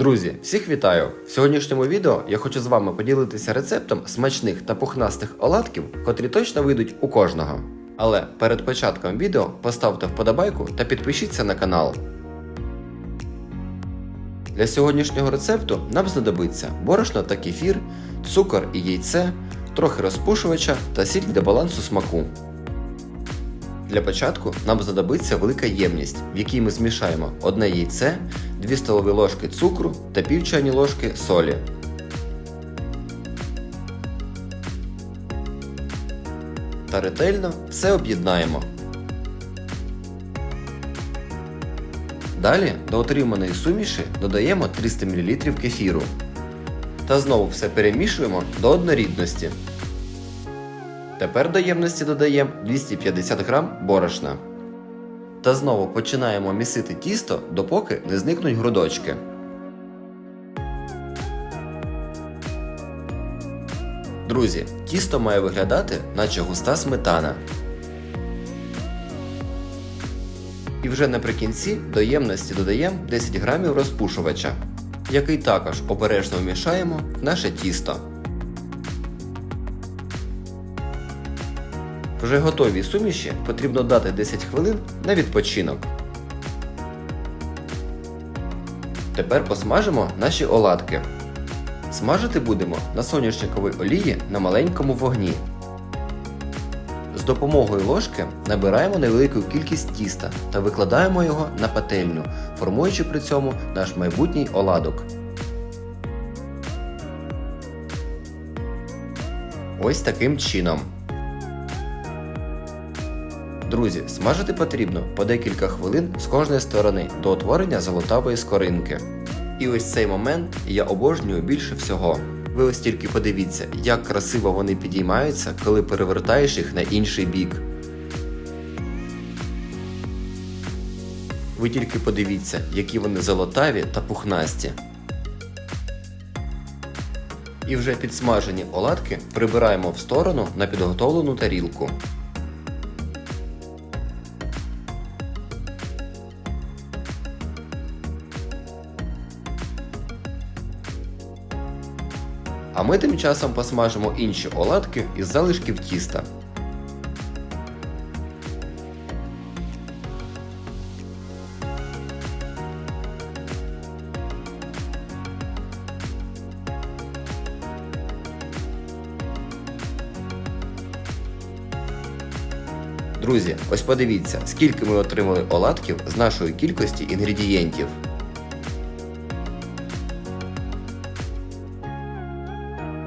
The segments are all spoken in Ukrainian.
Друзі, всіх вітаю! В сьогоднішньому відео я хочу з вами поділитися рецептом смачних та пухнастих оладків, котрі точно вийдуть у кожного. Але перед початком відео поставте вподобайку та підпишіться на канал. Для сьогоднішнього рецепту нам знадобиться борошно та кефір, цукор і яйце, трохи розпушувача та сіль для балансу смаку. Для початку нам знадобиться велика ємність, в якій ми змішаємо одне яйце, 2 столові ложки цукру та пів чайні ложки солі. Та ретельно все об'єднаємо. Далі до отриманої суміші додаємо 300 мл кефіру. Та знову все перемішуємо до однорідності. Тепер до ємності додаємо 250 г борошна. Та знову починаємо місити тісто, допоки не зникнуть грудочки. Друзі, тісто має виглядати, наче густа сметана. І вже наприкінці до ємності додаємо 10 грамів розпушувача, який також обережно вмішаємо в наше тісто. Вже готовій суміші потрібно дати 10 хвилин на відпочинок. Тепер посмажимо наші оладки. Смажити будемо на соняшниковій олії на маленькому вогні. З допомогою ложки набираємо невелику кількість тіста та викладаємо його на пательню, формуючи при цьому наш майбутній оладок. Ось таким чином. Друзі, смажити потрібно по декілька хвилин з кожної сторони до утворення золотавої скоринки. І ось цей момент я обожнюю більше всього. Ви ось тільки подивіться, як красиво вони підіймаються, коли перевертаєш їх на інший бік. Ви тільки подивіться, які вони золотаві та пухнасті. І вже підсмажені оладки прибираємо в сторону на підготовлену тарілку. А ми тим часом посмажимо інші оладки із залишків тіста. Друзі, ось подивіться, скільки ми отримали оладків з нашої кількості інгредієнтів.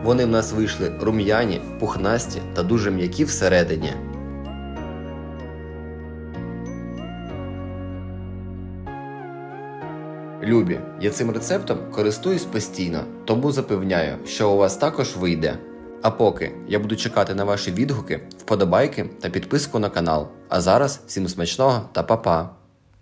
Вони в нас вийшли рум'яні, пухнасті та дуже м'які всередині. Любі, я цим рецептом користуюсь постійно, тому запевняю, що у вас також вийде. А поки я буду чекати на ваші відгуки, вподобайки та підписку на канал. А зараз всім смачного та па-па!